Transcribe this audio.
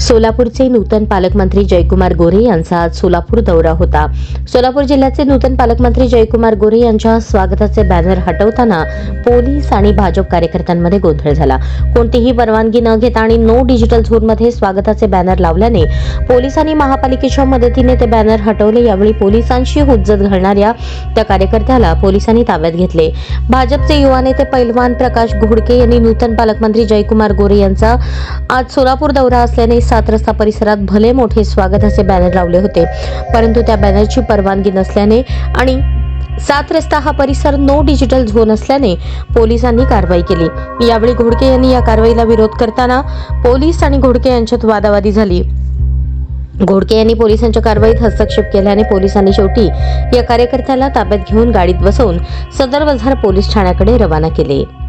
सोलापूरचे नूतन पालकमंत्री जयकुमार गोरे यांचा आज सोलापूर दौरा होता. सोलापूर जिल्ह्याचे नूतन पालकमंत्री जयकुमार गोरे यांच्या स्वागताचे बॅनर हटवताना पोलीस आणि भाजप कार्यकर्त्यांमध्ये गोंधळ झाला. कोणतीही परवानगी न घेता आणि नो डिजिटल झोनमध्ये स्वागताचे बॅनर लावल्याने पोलिसांनी महापालिकेच्या मदतीने ते बॅनर हटवले. यावेळी पोलिसांशी हुज्जत घालणाऱ्या त्या कार्यकर्त्याला पोलिसांनी ताब्यात घेतले. भाजपचे युवा नेते पैलवान प्रकाश घोडके यांनी नूतन पालकमंत्री जयकुमार गोरे यांचा आज सोलापूर दौरा असल्याने सात रस्ता परिसरात भले मोठे स्वागताचे बॅनर लावले होते. परंतु त्या बॅनरची परवानगी नसल्याने आणि सात रस्ता हा परिसर नो डिजिटल झोन असल्याने पोलिसांनी कारवाई केली. यावेळी घोडके यांनी या कारवाईला विरोध करताना पोलीस आणि घोडके यांच्यात वादावादी झाली. घोडके यांनी पोलिसांच्या कारवाईत हस्तक्षेप केल्याने पोलिसांनी शेवटी या कार्यकर्त्याला ताब्यात घेऊन गाडीत बसवून सदर बाजार पोलीस ठाण्याकडे रवाना केले.